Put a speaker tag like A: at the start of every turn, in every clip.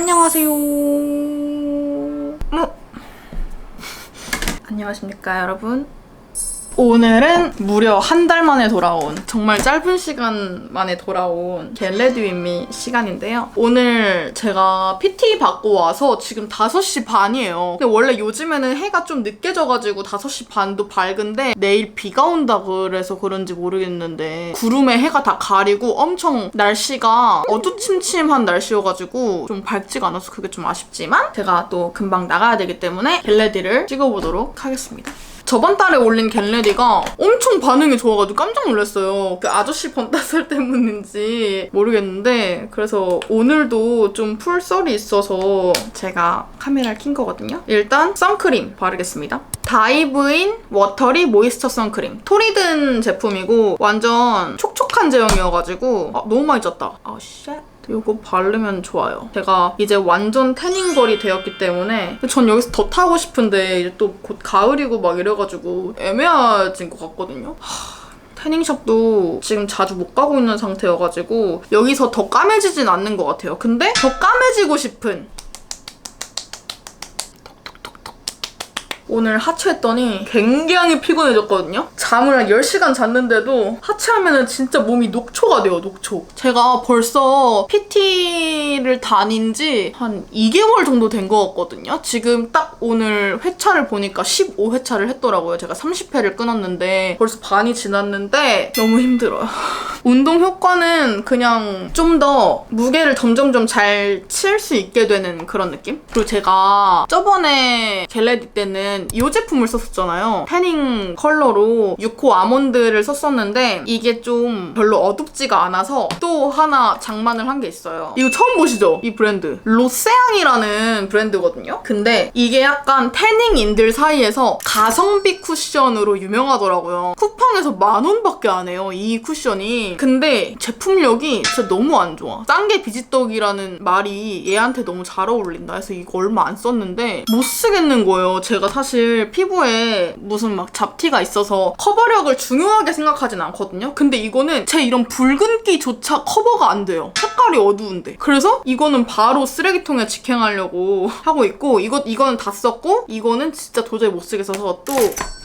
A: 안녕하세요. 뭐. 안녕하십니까, 여러분. 오늘은 무려 한 달 만에 돌아온 정말 짧은 시간 만에 돌아온 겟레디 윈미 시간인데요. 오늘 제가 PT 받고 와서 지금 5시 반이에요. 근데 원래 요즘에는 해가 좀 늦게 져가지고 5시 반도 밝은데 내일 비가 온다 그래서 그런지 모르겠는데 구름에 해가 다 가리고 엄청 날씨가 어두침침한 날씨여가지고 좀 밝지가 않아서 그게 좀 아쉽지만 제가 또 금방 나가야 되기 때문에 겟레디를 찍어보도록 하겠습니다. 저번 달에 올린 겟레디가 엄청 반응이 좋아가지고 깜짝 놀랐어요. 그 아저씨 번따살 때문인지 모르겠는데 그래서 오늘도 좀 풀썰이 있어서 제가 카메라를 킨 거거든요. 일단 선크림 바르겠습니다. 다이브인 워터리 모이스처 선크림. 토리든 제품이고 완전 촉촉한 제형이어가지고 아, 너무 많이 쪘다. 아 쉣. 이거 바르면 좋아요. 제가 이제 완전 태닝걸이 되었기 때문에 전 여기서 더 타고 싶은데 이제 또 곧 가을이고 막 이래가지고 애매해진 것 같거든요. 하, 태닝샵도 지금 자주 못 가고 있는 상태여가지고 여기서 더 까매지진 않는 것 같아요. 근데 더 까매지고 싶은 오늘 하체했더니 굉장히 피곤해졌거든요. 잠을 한 10시간 잤는데도 하체하면은 진짜 몸이 녹초가 돼요, 녹초. 제가 벌써 PT를 다닌 지 한 2개월 정도 된 것 같거든요. 지금 딱 오늘 회차를 보니까 15회차를 했더라고요. 제가 30회를 끊었는데 벌써 반이 지났는데 너무 힘들어요. 운동 효과는 그냥 좀 더 무게를 점점점 잘 칠 수 있게 되는 그런 느낌? 그리고 제가 저번에 겟레디 때는 이 제품을 썼었잖아요. 태닝 컬러로 6호 아몬드를 썼었는데 이게 좀 별로 어둡지가 않아서 또 하나 장만을 한 게 있어요. 이거 처음 보시죠? 이 브랜드. 로세앙이라는 브랜드거든요. 근데 이게 약간 태닝인들 사이에서 가성비 쿠션으로 유명하더라고요. 쿠팡에서 만 원밖에 안 해요. 이 쿠션이. 근데 제품력이 진짜 너무 안 좋아. 딴게 비지떡이라는 말이 얘한테 너무 잘 어울린다 해서 이거 얼마 안 썼는데 못 쓰겠는 거예요. 제가 사실 피부에 무슨 막 잡티가 있어서 커버력을 중요하게 생각하진 않거든요. 근데 이거는 제 이런 붉은기조차 커버가 안 돼요. 색깔이 어두운데. 그래서 이거는 바로 쓰레기통에 직행하려고 하고 있고 이거 이거는 다 썼고 이거는 진짜 도저히 못 쓰겠어서 또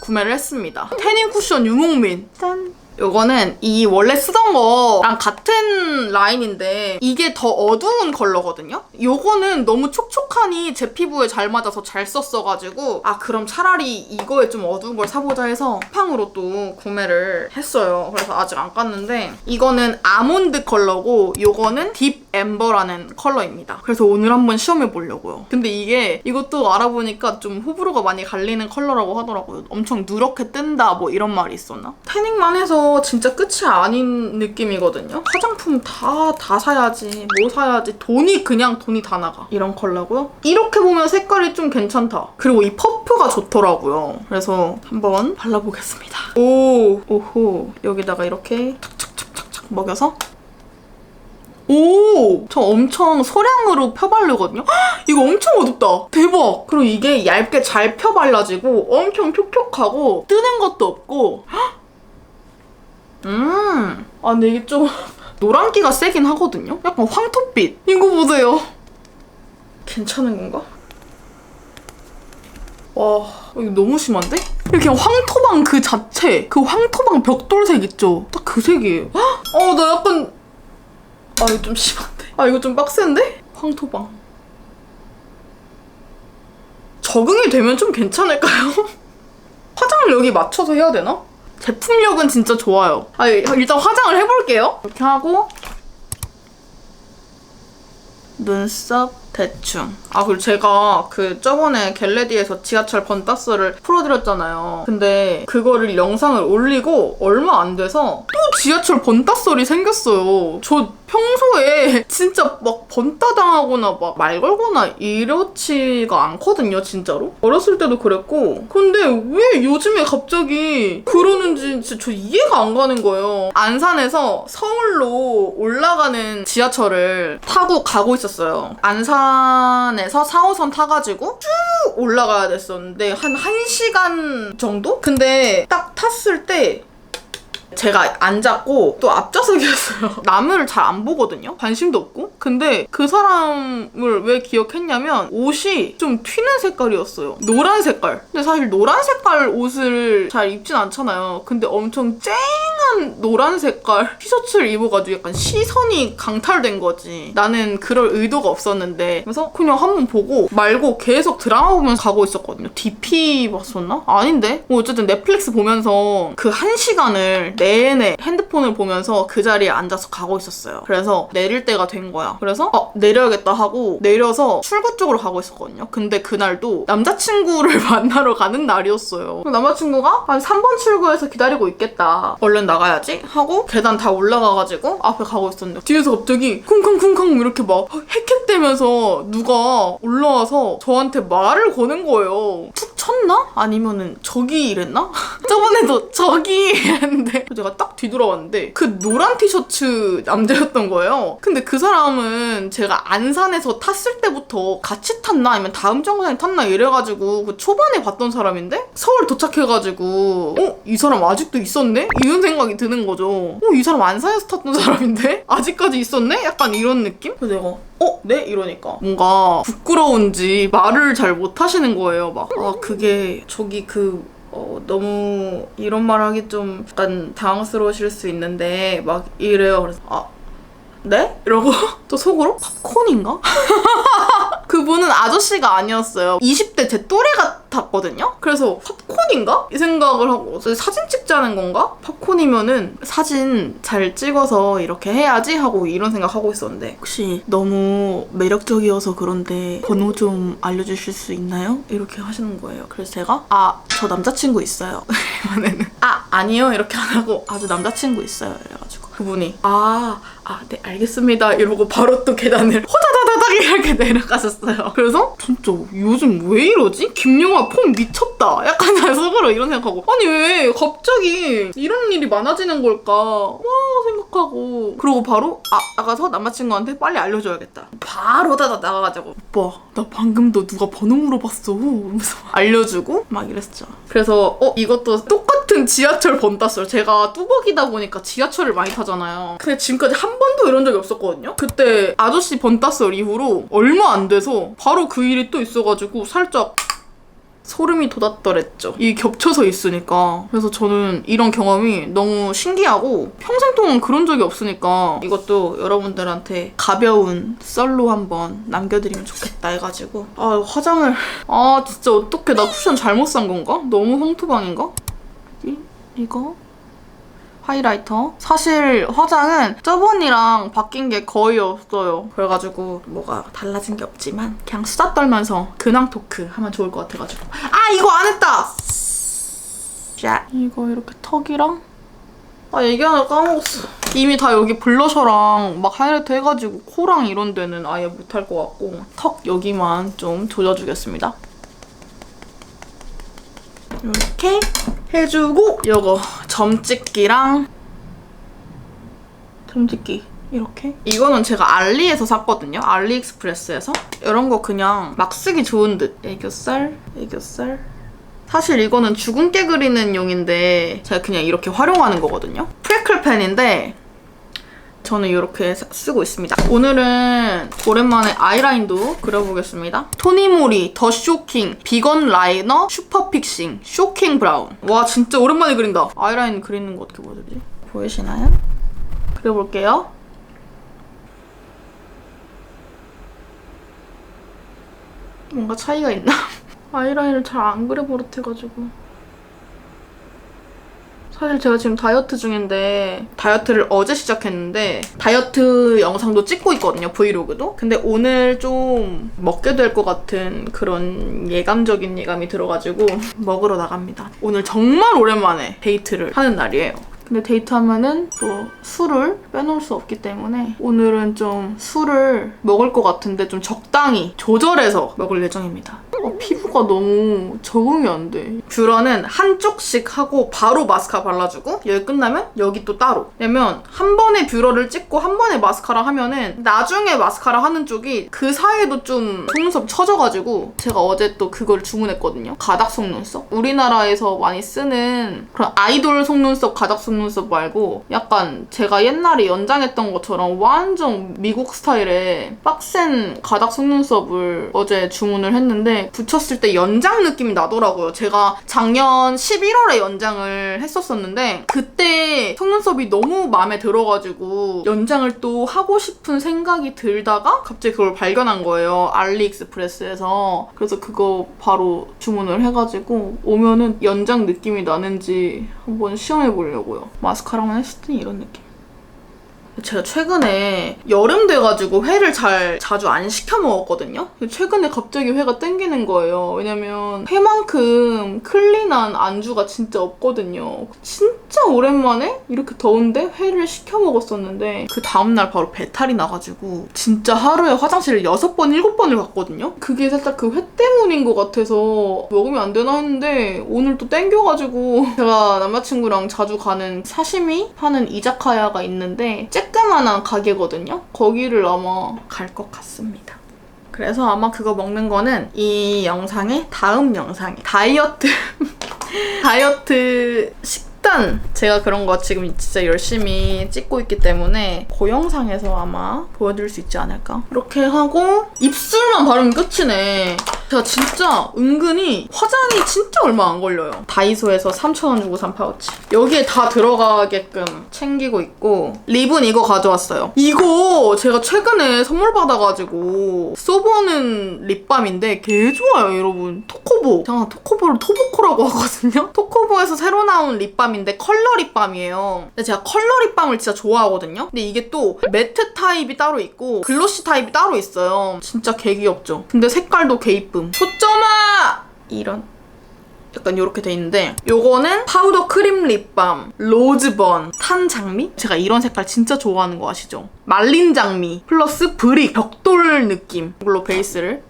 A: 구매를 했습니다. 태닝 쿠션 유목민. 짠. 요거는 이 원래 쓰던 거랑 같은 라인인데 이게 더 어두운 컬러거든요? 요거는 너무 촉촉하니 제 피부에 잘 맞아서 잘 썼어가지고 아 그럼 차라리 이거에 좀 어두운 걸 사보자 해서 쿠팡으로 또 구매를 했어요. 그래서 아직 안 깠는데 이거는 아몬드 컬러고 요거는 딥 엠버라는 컬러입니다. 그래서 오늘 한번 시험해 보려고요. 근데 이게 이것도 알아보니까 좀 호불호가 많이 갈리는 컬러라고 하더라고요. 엄청 누렇게 뜬다 뭐 이런 말이 있었나? 태닝만 해서 진짜 끝이 아닌 느낌이거든요. 화장품 다, 다 사야지, 뭐 사야지. 돈이 그냥 돈이 다 나가. 이런 컬러고요. 이렇게 보면 색깔이 좀 괜찮다. 그리고 이 퍼프가 좋더라고요. 그래서 한번 발라보겠습니다. 오, 오호. 여기다가 이렇게 착착착착착 먹여서 오! 저 엄청 소량으로 펴바르거든요? 헉, 이거 엄청 어둡다. 대박! 그리고 이게 얇게 잘 펴발라지고 엄청 촉촉하고 뜨는 것도 없고 헉, 음. 아, 근데 이게 좀 노란기가 세긴 하거든요? 약간 황토빛. 이거 보세요. 괜찮은 건가? 와, 이거 너무 심한데? 이렇게 황토방 그 자체, 그 황토방 벽돌색 있죠? 딱 그 색이에요. 헉! 어, 나 약간 아 이거 좀 심한데? 아 이거 좀 빡센데? 황토방 적응이 되면 좀 괜찮을까요? 화장을 여기 맞춰서 해야 되나? 제품력은 진짜 좋아요 아 일단 화장을 해볼게요 이렇게 하고 눈썹 대충. 아, 그리고 제가 그 저번에 겟레디에서 지하철 번따스를 풀어드렸잖아요. 근데 그거를 영상을 올리고 얼마 안 돼서 또 지하철 번따설이 생겼어요. 저 평소에 진짜 막 번따 당하거나 막 말 걸거나 이렇지가 않거든요, 진짜로. 어렸을 때도 그랬고. 근데 왜 요즘에 갑자기 그러는지 진짜 저 이해가 안 가는 거예요. 안산에서 서울로 올라가는 지하철을 타고 가고 있었어요. 안산 안산에서 4호선 타가지고 쭉 올라가야 됐었는데 한 1시간 정도? 근데 딱 탔을 때 제가 앉았고 또 앞좌석이었어요. 남을 잘안 보거든요. 관심도 없고. 근데 그 사람을 왜 기억했냐면 옷이 좀 튀는 색깔이었어요. 노란 색깔. 근데 사실 노란 색깔 옷을 잘 입진 않잖아요. 근데 엄청 쨍한 노란 색깔 티셔츠를 입어가지고 약간 시선이 강탈된 거지. 나는 그럴 의도가 없었는데. 그래서 그냥 한번 보고 말고 계속 드라마 보면서 가고 있었거든요. DP 봤었나? 아닌데? 뭐 어쨌든 넷플릭스 보면서 그 한 시간을 내내 핸드폰을 보면서 그 자리에 앉아서 가고 있었어요. 그래서 내릴 때가 된 거야. 그래서 어, 내려야겠다 하고 내려서 출구 쪽으로 가고 있었거든요. 근데 그날도 남자친구를 만나러 가는 날이었어요. 남자친구가 한 3번 출구에서 기다리고 있겠다. 얼른 나가야지 하고 계단 다 올라가가지고 앞에 가고 있었는데 뒤에서 갑자기 쿵쿵쿵쿵 이렇게 막 헥헥대면서 누가 올라와서 저한테 말을 거는 거예요. 툭 쳤나? 아니면은 저기 이랬나? 저번에도 저기 이랬는데 제가 딱 뒤돌아왔는데 그 노란 티셔츠 남자였던 거예요. 근데 그 사람은 제가 안산에서 탔을 때부터 같이 탔나 아니면 다음 정거장에 탔나 이래가지고 그 초반에 봤던 사람인데 서울 도착해가지고 어? 이 사람 아직도 있었네? 이런 생각이 드는 거죠. 어? 이 사람 안산에서 탔던 사람인데? 아직까지 있었네? 약간 이런 느낌? 그래서 내가 어? 네? 이러니까 뭔가 부끄러운지 말을 잘 못하시는 거예요. 막 아 그게 저기 그 어, 너무 이런 말 하기 좀 약간 당황스러우실 수 있는데 막 이래요. 그래서 아 네? 이러고 또 속으로 팝콘인가? 그분은 아저씨가 아니었어요. 20대 제 또래 같았거든요? 그래서 팝콘인가? 이 생각을 하고 사진 찍자는 건가? 팝콘이면은 사진 잘 찍어서 이렇게 해야지 하고 이런 생각하고 있었는데 혹시 너무 매력적이어서 그런데 번호 좀 알려주실 수 있나요? 이렇게 하시는 거예요. 그래서 제가 아, 저 남자친구 있어요. 이번에는 아, 아니요. 이렇게 안 하고 아, 저 남자친구 있어요. 이래가지고 그분이 아, 아, 네, 알겠습니다. 이러고 바로 또 계단을 호다다 다닥 이렇게 내려가셨어요. 그래서 진짜 요즘 왜 이러지? 김영화 폼 미쳤다. 약간 나 속으로 이런 생각하고 아니 왜 갑자기 이런 일이 많아지는 걸까? 와 생각하고 그러고 바로 아 나가서 남자친구한테 빨리 알려줘야겠다. 바로 다다 나가가지고 오빠 나 방금 너 누가 번호 물어봤어. 이러면서 알려주고 막 이랬죠. 그래서 어 이것도 똑같은 지하철 번땄어요. 제가 뚜벅이다 보니까 지하철을 많이 타잖아요. 근데 지금까지 한 번도 이런 적이 없었거든요. 그때 아저씨 번땄을 이후로 얼마 안 돼서 바로 그 일이 또 있어가지고 살짝 소름이 돋았더랬죠. 이 겹쳐서 있으니까. 그래서 저는 이런 경험이 너무 신기하고 평생 동안 그런 적이 없으니까 이것도 여러분들한테 가벼운 썰로 한번 남겨드리면 좋겠다 해가지고 아 화장을 아 진짜 어떻게 나 쿠션 잘못 산 건가? 너무 홍투방인가? 이, 이거 하이라이터. 사실 화장은 저번이랑 바뀐 게 거의 없어요. 그래가지고 뭐가 달라진 게 없지만 그냥 수다 떨면서 근황 토크 하면 좋을 것 같아가지고 아 이거 안 했다! 자 이거 이렇게 턱이랑 아 얘기하다 까먹었어. 이미 다 여기 블러셔랑 막 하이라이트 해가지고 코랑 이런 데는 아예 못할 것 같고 턱 여기만 좀 조져주겠습니다. 이렇게 해주고 요거 점찍기랑 점찍기 이렇게? 이거는 제가 알리에서 샀거든요 알리익스프레스에서. 이런 거 그냥 막 쓰기 좋은 듯. 애교살 애교살. 사실 이거는 주근깨 그리는 용인데 제가 그냥 이렇게 활용하는 거거든요. 프레클 펜인데 저는 이렇게 사- 쓰고 있습니다. 오늘은 오랜만에 아이라인도 그려보겠습니다. 토니모리 더 쇼킹 비건 라이너 슈퍼 픽싱 쇼킹 브라운. 와 진짜 오랜만에 그린다. 아이라인 그리는 거 어떻게 보여드리지? 보이시나요? 그려볼게요. 뭔가 차이가 있나? 아이라인을 잘 안 그려 버릇해가지고. 사실 제가 지금 다이어트 중인데 다이어트를 어제 시작했는데 다이어트 영상도 찍고 있거든요 브이로그도. 근데 오늘 좀 먹게 될 것 같은 그런 예감적인 예감이 들어가지고 먹으러 나갑니다. 오늘 정말 오랜만에 데이트를 하는 날이에요. 근데 데이트하면은 또 술을 빼놓을 수 없기 때문에 오늘은 좀 술을 먹을 것 같은데 좀 적당히 조절해서 먹을 예정입니다 아, 피부가 너무 적응이 안 돼. 뷰러는 한쪽씩 하고 바로 마스카라 발라주고 여기 끝나면 여기 또 따로. 왜냐면 한 번에 뷰러를 찍고 한 번에 마스카라 하면은 나중에 마스카라 하는 쪽이 그 사이에도 좀 속눈썹 처져가지고 제가 어제 또 그걸 주문했거든요. 가닥 속눈썹. 우리나라에서 많이 쓰는 그런 아이돌 속눈썹 가닥 속눈썹 말고 약간 제가 옛날에 연장했던 것처럼 완전 미국 스타일의 빡센 가닥 속눈썹을 어제 주문을 했는데 붙였을 때 연장 느낌이 나더라고요. 제가 작년 11월에 연장을 했었었는데 그때 속눈썹이 너무 마음에 들어가지고 연장을 또 하고 싶은 생각이 들다가 갑자기 그걸 발견한 거예요. 알리익스프레스에서. 그래서 그거 바로 주문을 해가지고 오면은 연장 느낌이 나는지 한번 시험해 보려고요. 마스카라만 했을 때 이런 느낌. 제가 최근에 여름 돼가지고 회를 잘 자주 안 시켜 먹었거든요. 최근에 갑자기 회가 땡기는 거예요. 왜냐면 회만큼 클린한 안주가 진짜 없거든요. 진짜 오랜만에 이렇게 더운데 회를 시켜 먹었었는데 그 다음날 바로 배탈이 나가지고 진짜 하루에 화장실을 6번, 7번을 갔거든요. 그게 살짝 그 회 때문인 것 같아서 먹으면 안 되나 했는데 오늘 또 땡겨가지고 제가 남자친구랑 자주 가는 사시미 하는 이자카야가 있는데 쬐끄만한 가게거든요. 거기를 아마 갈 것 같습니다. 그래서 아마 그거 먹는 거는 이 영상의 다음 영상에 다이어트 다이어트 식단 제가 그런 거 지금 진짜 열심히 찍고 있기 때문에 그 영상에서 아마 보여드릴 수 있지 않을까 이렇게 하고 입술만 바르면 끝이네 제가 진짜 은근히 화장이 진짜 얼마 안 걸려요. 다이소에서 3,000원 주고 산 파우치. 여기에 다 들어가게끔 챙기고 있고 립은 이거 가져왔어요. 이거 제가 최근에 선물 받아가지고 써보는 립밤인데 개 좋아요 여러분. 토코보. 제가 토코보를 토보코라고 하거든요? 토코보에서 새로 나온 립밤인데 컬러 립밤이에요. 근데 제가 컬러 립밤을 진짜 좋아하거든요? 근데 이게 또 매트 타입이 따로 있고 글로시 타입이 따로 있어요. 진짜 개 귀엽죠? 근데 색깔도 개 이쁨 초점아! 이런. 약간 이렇게 돼 있는데 요거는 파우더 크림 립밤 로즈번 탄 장미? 제가 이런 색깔 진짜 좋아하는 거 아시죠? 말린 장미 플러스 브릭 벽돌 느낌. 이걸로 베이스를.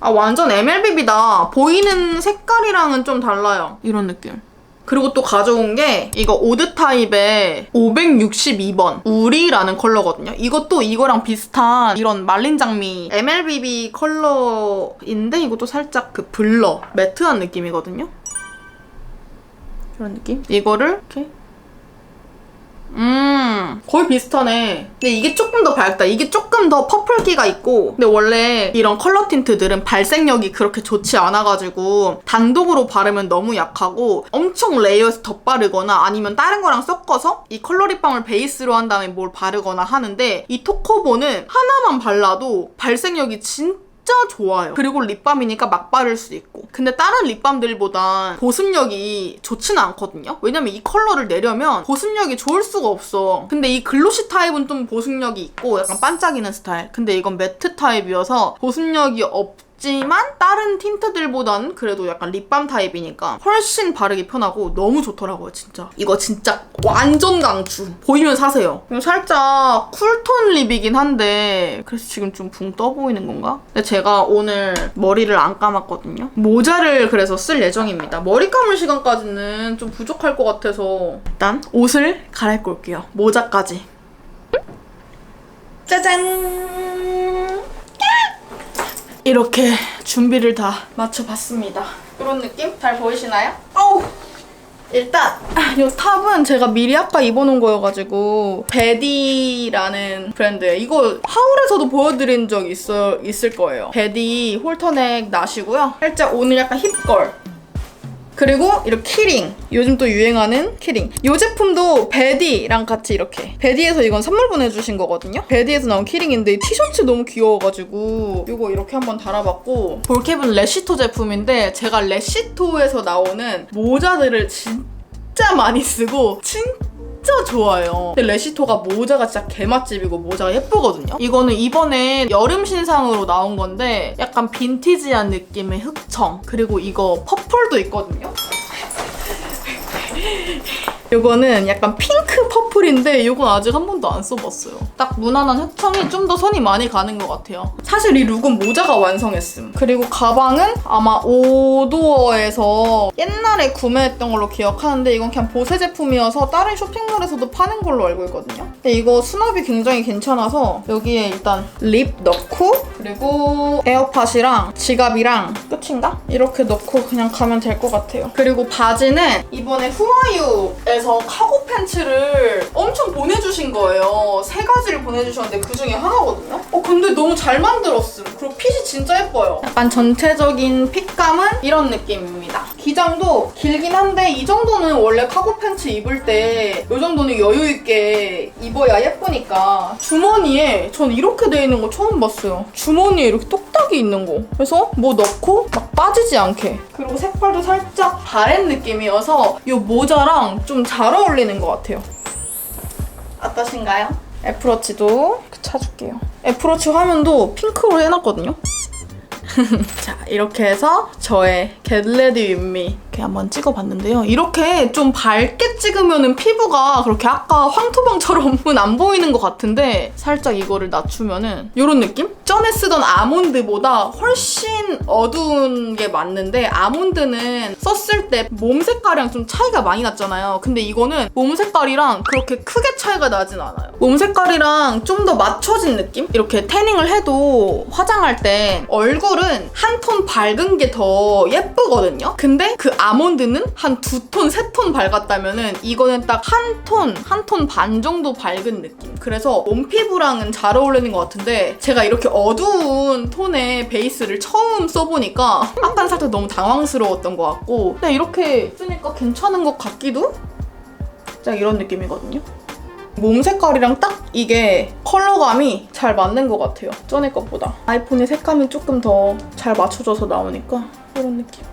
A: 아 완전 MLBB다. 보이는 색깔이랑은 좀 달라요. 이런 느낌 그리고 또 가져온 게 이거 오드 타입의 562번 우리라는 컬러거든요. 이것도 이거랑 비슷한 이런 말린 장미 MLBB 컬러인데 이것도 살짝 그 블러 매트한 느낌이거든요. 이런 느낌? 이거를 이렇게 음. 거의 비슷하네. 근데 이게 조금 더 밝다. 이게 조금 더 퍼플기가 있고. 근데 원래 이런 컬러 틴트들은 발색력이 그렇게 좋지 않아가지고 단독으로 바르면 너무 약하고 엄청 레이어해서 덧바르거나 아니면 다른 거랑 섞어서 이 컬러 립밤을 베이스로 한 다음에 뭘 바르거나 하는데 이 토코보는 하나만 발라도 발색력이 진짜 진짜 좋아요. 그리고 립밤이니까 막 바를 수 있고. 근데 다른 립밤들보단 보습력이 좋지는 않거든요. 왜냐면 이 컬러를 내려면 보습력이 좋을 수가 없어. 근데 이 글로시 타입은 좀 보습력이 있고 약간 반짝이는 스타일. 근데 이건 매트 타입이어서 보습력이 없 지만 다른 틴트들보다는 그래도 약간 립밤 타입이니까 훨씬 바르기 편하고 너무 좋더라고요 진짜. 이거 진짜 완전 강추. 보이면 사세요. 이거 살짝 쿨톤 립이긴 한데 그래서 지금 좀 붕 떠 보이는 건가? 근데 제가 오늘 머리를 안 감았거든요. 모자를 그래서 쓸 예정입니다. 머리 감을 시간까지는 좀 부족할 것 같아서 일단 옷을 갈아입고 올게요. 모자까지. 짜잔 이렇게 준비를 다 마쳐봤습니다. 이런 느낌? 잘 보이시나요? 어우! 일단 이 탑은 제가 미리 아까 입어놓은 거여가지고 베디라는 브랜드예요. 이거 하울에서도 보여드린 적 있어, 있을 거예요. 베디 홀터넥 나시고요. 살짝 오늘 약간 힙걸 그리고 이렇게 키링. 요즘 또 유행하는 키링. 이 제품도 베디랑 같이 이렇게. 베디에서 이건 선물 보내주신 거거든요. 베디에서 나온 키링인데 이 티셔츠 너무 귀여워가지고 이거 이렇게 한번 달아봤고. 볼캡은 레시토 제품인데 제가 레시토에서 나오는 모자들을 진짜 많이 쓰고 진짜 진짜 좋아요. 근데 레시토가 모자가 진짜 개맛집이고 모자가 예쁘거든요. 이거는 이번에 여름 신상으로 나온 건데 약간 빈티지한 느낌의 흑청 그리고 이거 퍼플도 있거든요. 이거는 약간 핑크 퍼플인데 이건 아직 한 번도 안 써봤어요. 딱 무난한 흑청이 좀더 손이 많이 가는 것 같아요. 사실 이 룩은 모자가 완성했음. 그리고 가방은 아마 오도어에서 옛날에 구매했던 걸로 기억하는데 이건 그냥 보세 제품이어서 다른 쇼핑몰에서도 파는 걸로 알고 있거든요. 근데 이거 수납이 굉장히 괜찮아서 여기에 일단 립 넣고 그리고 에어팟이랑 지갑이랑 끝인가? 이렇게 넣고 그냥 가면 될 것 같아요. 그리고 바지는 이번에 후아유 에서 카고 팬츠를 엄청 보내주신 거예요. 세 가지를 보내주셨는데 그 중에 하나거든요. 어 근데 너무 잘 만들었음. 그리고 핏이 진짜 예뻐요. 약간 전체적인 핏감은 이런 느낌입니다. 기장도 길긴 한데 이 정도는 원래 카고 팬츠 입을 때 이 정도는 여유 있게 입어야 예쁘니까 주머니에 전 이렇게 돼 있는 거 처음 봤어요. 주머니에 이렇게 똑딱이 있는 거. 그래서 뭐 넣고 막 빠지지 않게. 그리고 색깔도 살짝 바렛 느낌이어서 이 모자랑 좀잘 어울리는 것 같아요. 어떠신가요? 애플워치도 찾을게요. 애플워치 화면도 핑크로 해놨거든요. 자 이렇게 해서 저의 With Me 이렇게 한번 찍어봤는데요. 이렇게 좀 밝게 찍으면 피부가 그렇게 아까 황토방처럼은 안 보이는 것 같은데 살짝 이거를 낮추면은 이런 느낌? 전에 쓰던 아몬드보다 훨씬 어두운 게 맞는데 아몬드는 썼을 때 몸 색깔이랑 좀 차이가 많이 났잖아요. 근데 이거는 몸 색깔이랑 그렇게 크게 차이가 나진 않아요. 몸 색깔이랑 좀 더 맞춰진 느낌? 이렇게 태닝을 해도 화장할 때 얼굴은 한 톤 밝은 게 더 예쁘거든요. 근데 그 아몬드는 한 두 톤, 세 톤 밝았다면은 이거는 딱 한 톤, 한 톤 반 정도 밝은 느낌. 그래서 몸 피부랑은 잘 어울리는 것 같은데 제가 이렇게 어두운 톤의 베이스를 처음 써보니까 약간 살짝 너무 당황스러웠던 것 같고 근데 이렇게 쓰니까 괜찮은 것 같기도? 딱 이런 느낌이거든요. 몸 색깔이랑 딱 이게 컬러감이 잘 맞는 것 같아요. 전에 것보다. 아이폰의 색감이 조금 더 잘 맞춰져서 나오니까 이런 느낌.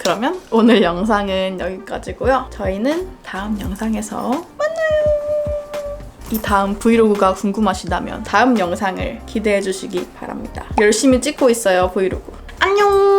A: 그러면 오늘 영상은 여기까지고요. 저희는 다음 영상에서 만나요. 이 다음 브이로그가 궁금하시다면 다음 영상을 기대해 주시기 바랍니다. 열심히 찍고 있어요, 브이로그. 안녕!